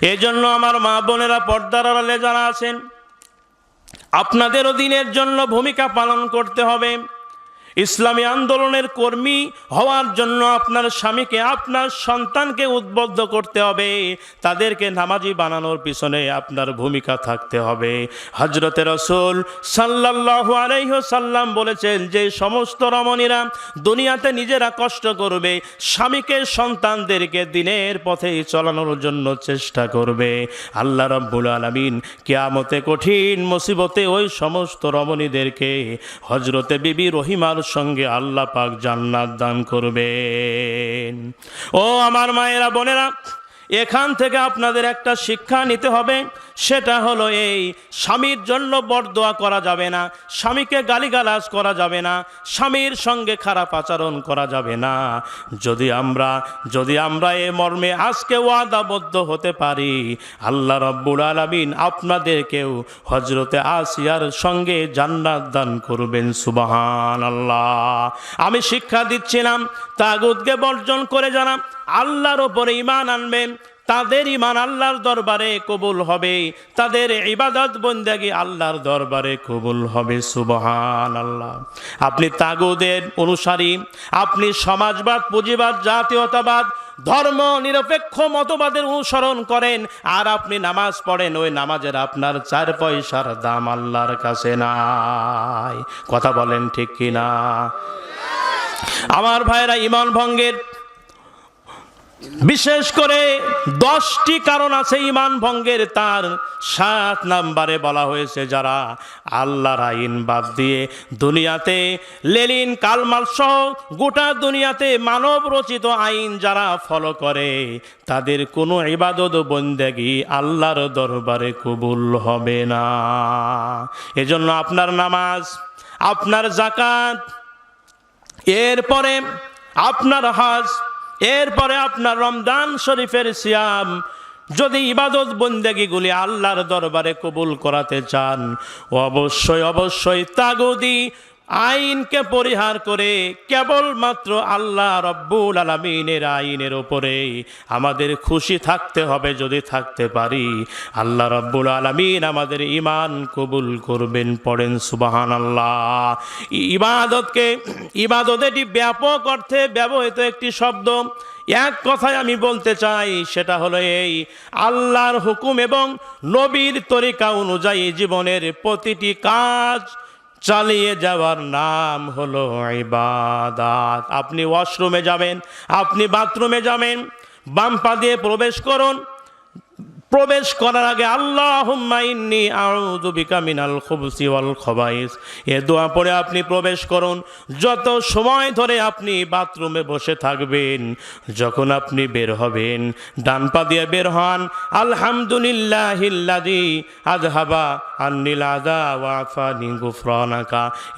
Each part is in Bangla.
এই জন্য আমার মা বোনেরা পর্দার আড়ালে যারা আছেন, আপনাদেরও দিনের জন্য ভূমিকা পালন করতে হবে। ইসলামী আন্দোলনের কর্মী হওয়ার জন্য আপনার স্বামীকে, আপনার সন্তানকে উদ্বুদ্ধ করতে হবে। তাদেরকে নামাজি বানানোর পিছনে আপনার ভূমিকা থাকতে হবে। হজরতে রসুল সাল্লাল্লাহু আলাইহি সাল্লাম বলেছেন যে, সমস্ত রমণীরা দুনিয়াতে নিজেরা কষ্ট করবে, স্বামীকে সন্তানদেরকে দিনের পথে চলানোর জন্য চেষ্টা করবে। আল্লাহ রব্বুল আলমিন কেয়ামতে কঠিন মুসিবতে ওই সমস্ত রমণীদেরকে হজরতে বিবি রহিমার সঙ্গে আল্লাহ পাক জান্নাত দান করবেন। ও আমার মায়েরা বোনেরা, এখান থেকে আপনাদের একটা শিক্ষা নিতে হবে। সেটা হলো এই, স্বামীর জন্য বরদোয়া করা যাবে না, স্বামীকে গালিগালাজ করা যাবে না, স্বামীর সঙ্গে খারাপ আচরণ করা যাবে না। যদি আমরা যদি আমরা এ মর্মে আজকে ওয়াদাবদ্ধ হতে পারি, আল্লাহ রব্বুল আলমিন আপনাদেরকেও হজরতে আসিয়ার সঙ্গে জান্নাত দান করবেন সুবাহান আল্লাহ আমি শিক্ষা দিচ্ছিলাম তাগুদকে বর্জন করে যারা আল্লাহর ওপরে ইমান আনবেন তাদের ইমান আল্লাহর দরবারে কবুল হবে, তাদের ইবাদত বন্দাগি আল্লাহর দরবারে কবুল হবে সুবহান আল্লাহ আপনি তাগুদের অনুসারী, আপনি সমাজবাদ, পুঁজিবাদ, জাতীয়তাবাদ, ধর্ম, নিরপেক্ষ মতবাদের অনুসরণ করেন, আর আপনি নামাজ পড়েন, ওই নামাজের আপনার চার পয়সার দাম আল্লাহর কাছে নাই। কথা বলেন ঠিক কিনা? আমার ভাইরা ইমান ভঙ্গের বিশেষ করে দশটি কারণ আছে ইমান ভঙ্গের, তার সাত নাম্বারে বলা হয়েছে যারা আল্লাহর আইন বাদ দিয়ে দুনিয়াতে লেলিন, কালমাল সহ গোটা দুনিয়াতে মানব রচিত আইন যারা ফলো করে, তাদের কোনো ইবাদত বন্দেগি আল্লাহর দরবারে কবুল হবে না। এজন্য আপনার নামাজ, আপনার জাকাত এরপরে আপনার হাজ এরপরে আপনার রমদান শরীফের সিয়াম, যদি ইবাদত বন্দেগিগুলি আল্লাহর দরবারে কবুল করাতে চান, অবশ্যই অবশ্যই তাগুদি আইনকে পরিহার করে কেবলমাত্র আল্লাহ রব্বুল আলমিনের আইনের ওপরে আমাদের খুশি থাকতে হবে যদি থাকতে পারি। আল্লাহ রব্বুল আলমিন আমাদের ইমান কবুল করবেন, পড়েন সুবাহান আল্লাহ ইবাদতকে, ইবাদত এটি ব্যাপক অর্থে ব্যবহৃত একটি শব্দ। এক কথায় আমি বলতে চাই, সেটা হলো এই, আল্লাহর হুকুম এবং নবীর তরিকা অনুযায়ী জীবনের প্রতিটি কাজ চালিয়ে যাওয়ার নাম হলো ইবাদাত। আপনি ওয়াশরুমে যাবেন, আপনি বাথরুমে যাবেন, বাম পা দিয়ে প্রবেশ করুন প্রবেশ করার আগে আল্লাহ এ দোয়া পড়ে আপনি প্রবেশ করুন। যত সময় ধরে আপনি বাথরুমে বসে থাকবেন, যখন আপনি বের হবেন, ডান পা দিয়ে বের হন, আলহামদুলিল্লাহিল্লাযী আযহাবা আন্নিল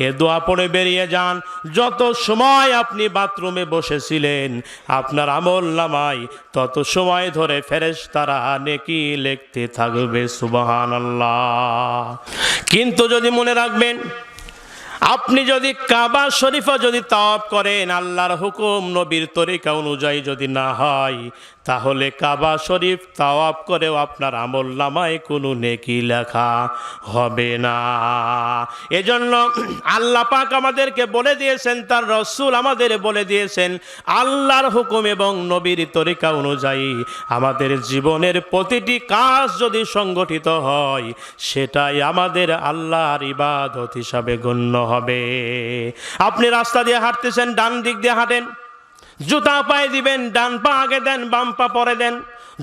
এ দোয়া পড়ে বেরিয়ে যান। যত সময় আপনি বাথরুমে বসেছিলেন, আপনার আমল নামায় তত সময় ধরে ফেরেশতারা নেকি লিখতে থাকবে সুবাহান আল্লাহ কিন্তু যদি মনে রাখবেন, আপনি যদি কাবা শরীফা যদি তাওয়াব করেন, আল্লাহর হুকুম নবীর তরিকা অনুযায়ী যদি না হয় তাহলে কাবা শরীফ তাওয়াব করেও আপনার আমল নামায় কোনো নেকি লেখা হবে না। এজন্য আল্লাহ পাক আমাদেরকে বলে দিয়েছেন, তার রসুল আমাদের বলে দিয়েছেন, আল্লাহর হুকুম এবং নবীর তরিকা অনুযায়ী আমাদের জীবনের প্রতিটি কাজ যদি সংগঠিত হয়, সেটাই আমাদের আল্লাহর ইবাদত হিসাবে গণ্য হবে। আপনি রাস্তা দিয়ে হাঁটতেছেন, ডান দিক দিয়ে হাঁটেন জুতা পায়ে দিবেন, ডান পা আগে দেন, বাম পা পরে দেন।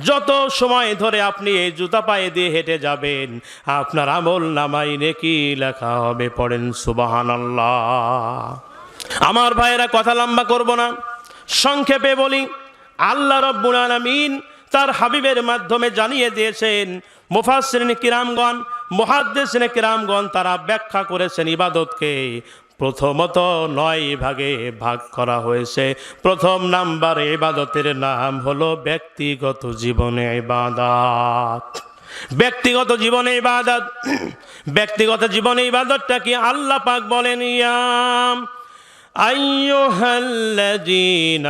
যত সময় ধরে আপনি এই জুতা পায়ে দিয়ে হেঁটে যাবেন, আপনার আমল নামাই নেকি লেখা হবে, পড়েন সুবাহান আমার ভাইয়েরা, কথা লম্বা করব না। সংক্ষেপে বলি, আল্লাহ রব্বুল আলমিন তার হাবিবের মাধ্যমে জানিয়ে দিয়েছেন মুফাসরিন কিরামগণ মহাদ্দেশিন কিরামগণ তারা ব্যাখ্যা করেছেন ইবাদতকে। প্রথমত নয় ভাগে ভাগ করা হয়েছে। প্রথম নাম্বার ইবাদতের নাম হলো ব্যক্তিগত জীবনে ইবাদত। ব্যক্তিগত জীবনে ইবাদত। ব্যক্তিগত জীবনে ইবাদতটা কি আল্লাহ পাক বলেন? ইয়াম। أيها الذين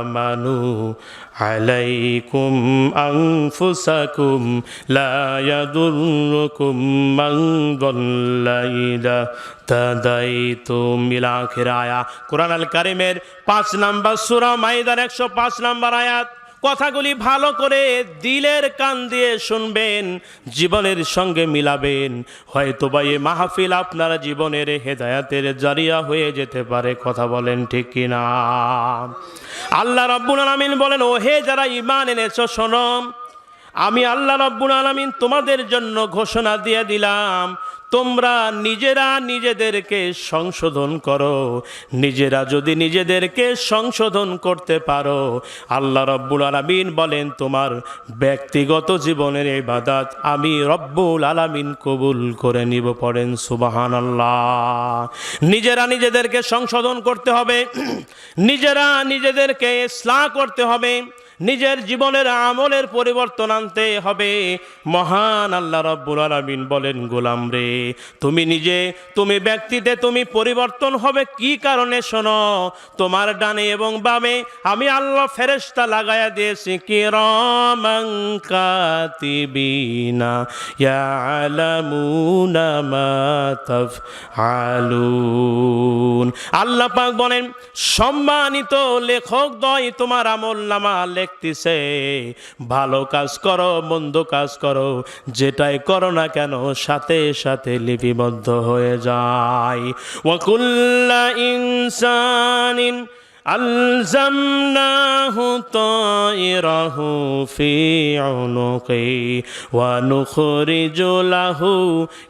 آمنوا عليكم أنفسكم لا يضركم من ضل إذا تديتم إلى آخر آية কোরআন আল কারিমের পাঁচ নাম্বার সূরা মাইদার একশো পাঁচ নাম্বার আয়াত কথাগুলি ভালো করে দিলের কান দিয়ে শুনবেন, জীবনের সঙ্গে মিলাবেন। হয়তো বা এ মাহফিল আপনার জীবনের হেদায়াতের জারিয়া হয়ে যেতে পারে, কথা বলেন ঠিক কিনা? আল্লাহ রব্বুল আলমিন বলেন ও হে যারা ইমান এনেছ, শোনো, আমি আল্লাহ রব্বুল আলমিন তোমাদের জন্য ঘোষণা দিয়ে দিলাম তোমরা নিজেরা নিজেদেরকে সংশোধন করো। নিজেরা যদি নিজেদেরকে সংশোধন করতে পারো, আল্লাহ রব্বুল আলমিন বলেন, তোমার ব্যক্তিগত জীবনের এই বাদাত আমি রব্বুল আলমিন কবুল করে নিব। পড়েন সুবাহান আল্লাহ নিজেরা নিজেদেরকে সংশোধন করতে হবে। নিজেরা নিজেদেরকে ইসলাহ করতে হবে। নিজের জীবনের আমলের পরিবর্তন আনতে হবে। মহান আল্লাহ রব্বুল আলামিন বলেন, গোলাম রে, তুমি নিজে, তুমি ব্যক্তিতে তুমি পরিবর্তন হবে কি কারণে শোনো? তোমার ডানে এবং বামে আমি আল্লাহ ফেরেস্তা লাগায়া দিয়েছি কি রমাঙ্কাতিবিনা আল্লাহ পাক বলেন, সম্মানিত লেখক দয় তোমার আমল নামা লিখতেছে ভালো কাজ করো, মন্দ কাজ করো, যেটাই করো না কেন, সাথে সাথে লিপিবদ্ধ হয়ে যায়। ওয়াকুল্লা ইনসানিন ألزمناه طائره في عنقه ونخرج له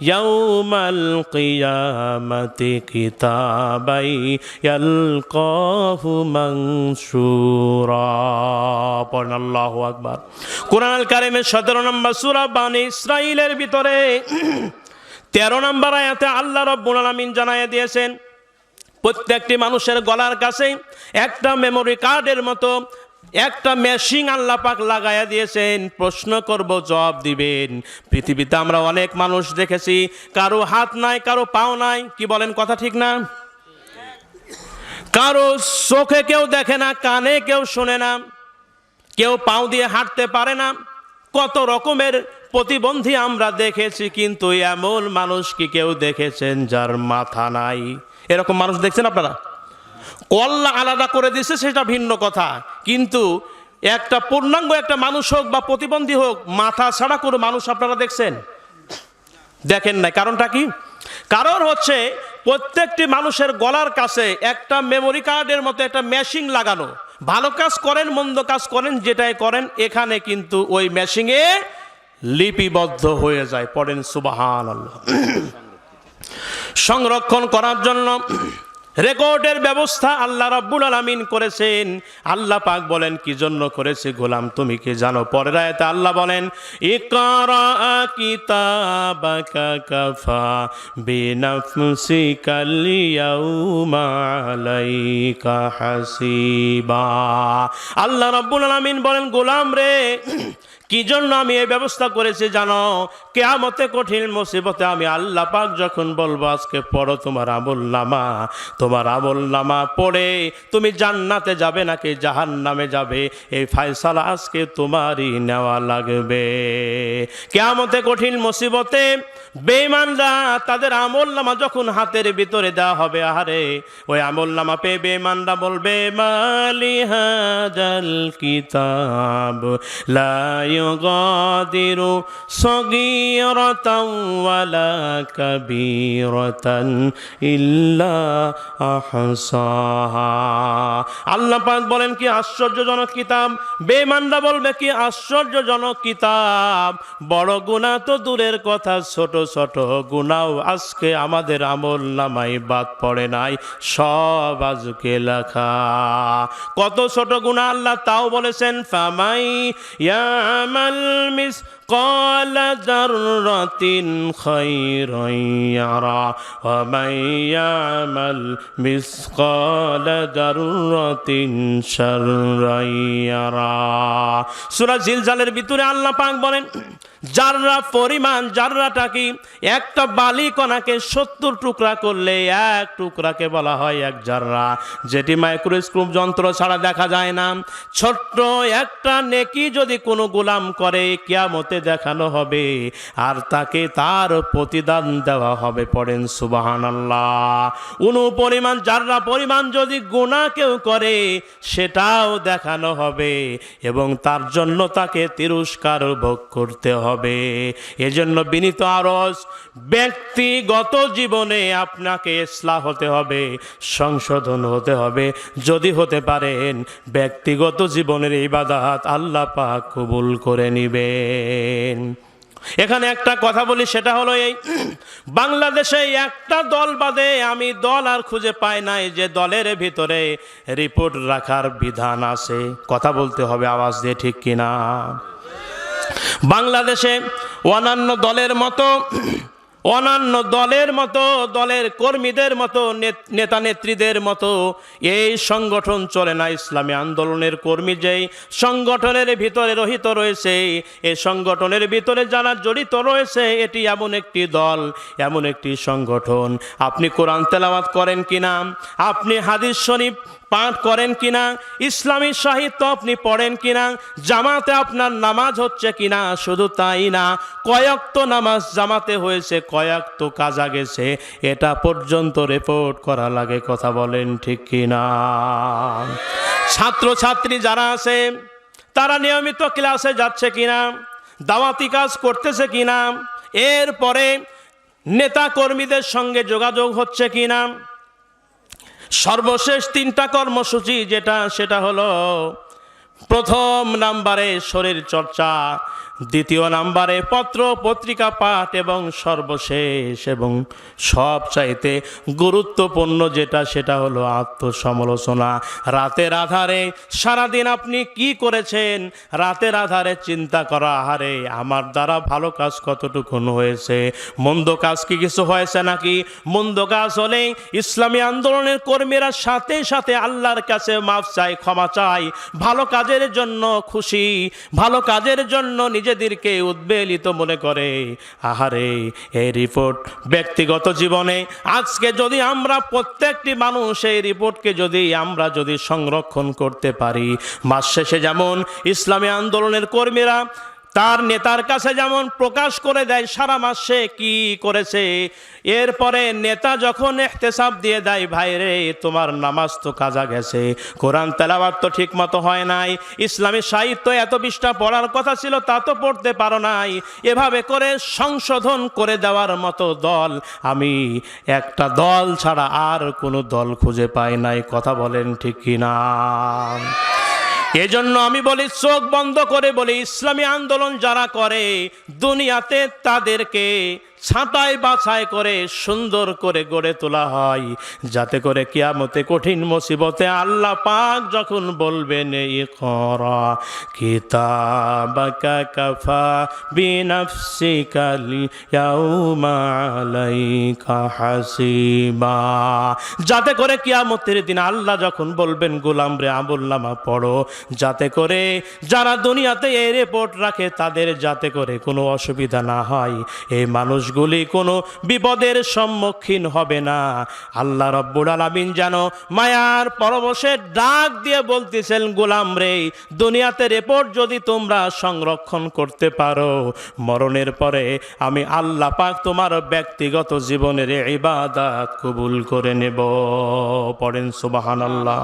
يوم القيامة كتابا يلقاه منشورا পড়েন আল্লাহু আকবার কোরআন আল কারিমের সতেরো নম্বর সুরা বানি ইসরাইলের ভিতরে তেরো নম্বর আয়াতে আল্লাহ রব্বুল আলামিন জানাইয়া দিয়েছেন প্রত্যেকটি মানুষের গলার কাছে একটা মেমোরি কার্ডের মতো একটা মেশিন আল্লাহ পাক লাগাইয়া দিয়েছেন। প্রশ্ন করব, জবাব দিবেন। পৃথিবীতে আমরা অনেক মানুষ দেখেছি, কারও হাত নাই, কারও পাও নাই। কি বলেন কথা ঠিক না? কারও চোখে কেউ দেখে না, কানে কেউ শোনে না। কেউ পাও দিয়ে হাঁটতে পারে না। কত রকমের প্রতিবন্ধী আমরা দেখেছি, কিন্তু এমন মানুষ কি কেউ দেখেছেন যার মাথা নাই? এরকম মানুষ দেখছেন আপনারা? কল্লা আলাদা করে দিছে, সেটা ভিন্ন কথা। কিন্তু একটা পূর্ণাঙ্গ একটা মানুষ হোক বা প্রতিবন্ধী হোক, মাথা ছাড়া কোনো মানুষ আপনারা দেখছেন? দেখেন নাই। কারণটা কি? কারণ হচ্ছে প্রত্যেকটি মানুষের গলার কাছে একটা মেমোরি কার্ডের মতো একটা মেশিন লাগানো। ভালো কাজ করেন, মন্দ কাজ করেন, যেটাই করেন, এখানে কিন্তু ওই মেশিনে লিপিবদ্ধ হয়ে যায়। পড়েন সুবাহান আল্লাহ সংরক্ষণ করার জন্য রেকর্ডের ব্যবস্থা আল্লাহ রাব্বুল আলামিন করেছেন। আল্লাহ পাক বলেন, কি জন্য করেছে গোলাম? তুমি কি জানো? পরের আয়াতে আল্লাহ বলেন, ইকরা কিতাবাকা কাফা বিনাফসিকা লিয়াউমা আলাইকা হাসিবা। আল্লাহ রাব্বুল আলামিন বলেন, গোলাম রে কি জন্য আমি এই ব্যবস্থা করেছি জানো? কেয়ামতে কঠিন মুসিবতে আমি আল্লাহ পাক যখন বলব, আজকে পড়ো তোমার আমল নামা। তোমার আমল নামা পড়ে তুমি জান্নাতে যাবে নাকি জাহান নামে যাবে? এই ফায়সালা আজকে তোমারই নেওয়া লাগবে। কেয়ামতে কঠিন মুসিবতে বেমানরা তাদের আমল নামা যখন হাতের ভিতরে দেওয়া হবে, আহারে, ওই আমল নামা পেয়ে বেমানরা বলবে, মালি হাজাল কিতাব, লা ইউগাদিরু সগীরাতাও ওয়ালা কাবীরাতান ইল্লা আহসাহা আল্লাহ পাক বলেন, কি আশ্চর্যজনক কিতাব। বেমানরা বলবে, কি আশ্চর্যজনক কিতাব। বড় গুনাহ তো দূরের কথা, ছোট ছোট গুনাও আজকে আমাদের আমল নামাই বাদ পড়ে নাই, সব আজকে লেখা। কত ছোট গুনাহ আল্লাহ তাও বলেছেন, ফামাই ইয়ামাল মিস قال ذرة خيرا يرى ومن يعمل مثقال ذرة شرا يرى সূরা জিলজালের ভিতরে আল্লাহ পাক বলেন যাররা পরিমাণ যাররাটা কি একটা বালি কণাকে সত্তর টুকরা করলে এক টুকরাকে বলা হয় এক জাররা যেটি মাইক্রোস্কোপ যন্ত্র ছাড়া দেখা যায় না ছোট্ট একটা নেকি যদি কোনো গোলাম করে কিয়ামতে দেখানো হবে, আর তাকে তার প্রতিদান দেওয়া হবে। পড়েন সুবাহান আল্লাহ উনু পরিমাণ, যাররা পরিমাণ যদি গুণা কেউ করে, সেটাও দেখানো হবে এবং তার জন্য তাকে তিরস্কার ভোগ করতে হবে। এজন্য বিনীত আরস ব্যক্তিগত জীবনে আপনাকে ইসলাহ হতে হবে, সংশোধন হতে হবে। যদি হতে পারেন, ব্যক্তিগত জীবনের ইবাদাত আল্লাহ পাক কবুল করে নিবেন এখানে একটা কথা বলি, সেটা হলো এই, বাংলাদেশে একটা দল বাদে আমি দল আর খুঁজে পাই নাই যে দলের ভিতরে রিপোর্ট রাখার বিধান আছে। কথা বলতে হবে আওয়াজ দিয়ে ঠিক কিনা? বাংলাদেশে অন্যান্য দলের মতো অন্যান্য দলের মতো, দলের কর্মীদের মতো, নেত- নেতা নেত্রীদের মতো, এই সংগঠন চলে না। ইসলামী আন্দোলনের কর্মী যেই সংগঠনের ভিতরে রহিত রয়েছে এই সংগঠনের ভিতরে যারা জড়িত রয়েছে, এটি এমন একটি দল, এমন একটি সংগঠন। আপনি কোরআন তেলাওয়াত করেন কিনা? আপনি হাদিস শরীফ পাঠ করেন কিনা? ইসলামী সাহিত্য আপনি পড়েন কিনা? জামাতে আপনার নামাজ হচ্ছে কিনা? শুধু তাই না, কয়েকত নামাজ জামাতে হয়েছে, কয়েকত কাজা গেছে। এটা পর্যন্ত রিপোর্ট করা লাগে, কথা বলেন ঠিক কিনা? ছাত্র ছাত্রী যারা আছে, তারা নিয়মিত ক্লাসে যাচ্ছে কিনা? দাওয়াতি কাজ করতেছে কিনা? এরপরে নেতা কর্মীদের সঙ্গে যোগাযোগ হচ্ছে কিনা? সর্বশেষ তিনটা কর্মসূচি যেটা সেটা হলো প্রথম নাম্বারে শরীর চর্চা দ্বিতীয় নাম্বারে পত্র, পত্রিকা, পাঠ এবং সর্বশেষ এবং সব চাইতে গুরুত্বপূর্ণ যেটা, সেটা হলো আত্মসমালোচনা। রাতের আধারে সারাদিন আপনি কি করেছেন? রাতের আধারে চিন্তা করা, আহারে, আমার দ্বারা ভালো কাজ কতটুকু হয়েছে? মন্দ কাজ কি কিছু হয়েছে নাকি? মন্দ কাজ হলে ইসলামী আন্দোলনের কর্মীরা সাথে সাথে আল্লাহর কাছে মাফ চাই ক্ষমা চাই ভালো কাজের জন্য খুশি, ভালো কাজের জন্য নিজেদেরকে উদ্বেলিত মনে করে। আহারে, এই রিপোর্ট ব্যক্তিগত জীবনে। আজকে যদি আমরা প্রত্যেকটি মানুষ এই রিপোর্টকে যদি আমরা যদি সংরক্ষণ করতে পারি, মাস শেষে যেমন ইসলামী আন্দোলনের কর্মীরা তার নেতার কাছে যেমন প্রকাশ করে দেয়, সারা মাসে কি করেছে? এরপরে নেতা যখন এহতেসাব দিয়ে দেয়, ভাই রে, তোমার নামাজ তো কাজা গেছে, কোরআন তেলাওয়াত তো ঠিক মতো হয় নাই, ইসলামী সাহিত্য এত বিশটা পড়ার কথা ছিল, তা তো পড়তে পারো নাই, এভাবে করে সংশোধন করে দেওয়ার মতো দল, আমি একটা দল ছাড়া আর কোনো দল খুঁজে পাই নাই। কথা বলেন ঠিক কিনা? এজন্য আমি বলি চোখ বন্ধ করে বলি ইসলামী আন্দোলন যারা করে দুনিয়াতে তাদেরকে ছাঁটাই বাছাই করে সুন্দর করে গড়ে তোলা হয়। যাতে করে কিয়ামতে কঠিন মুসিবতে আল্লাহ পাক যখন বলবেন এই করা কিতাবাকা কাফা বিনাফসিকালি ইয়াউমা আলাইকা হাসিবা। যাতে করে কিয়ামতের দিন আল্লাহ যখন বলবেন, গোলাম রে আমুল্লামা পড়ো। যাতে করে যারা দুনিয়াতে এই রিপোর্ট রাখে, তাদের যাতে করে কোনো অসুবিধা না হয়। এই মানুষগুলি কোনো বিপদের সম্মুখীন হবে না। আল্লাহ রব্বুল আলামিন যেন মায়ার পরবশে ডাক দিয়ে বলতেছেন, গোলাম রে, দুনিয়াতে রিপোর্ট যদি তোমরা সংরক্ষণ করতে পারো, মরণের পরে আমি আল্লাহ পাক তোমার ব্যক্তিগত জীবনের ইবাদাত কবুল করে নেব। পড়েন সুবাহান আল্লাহ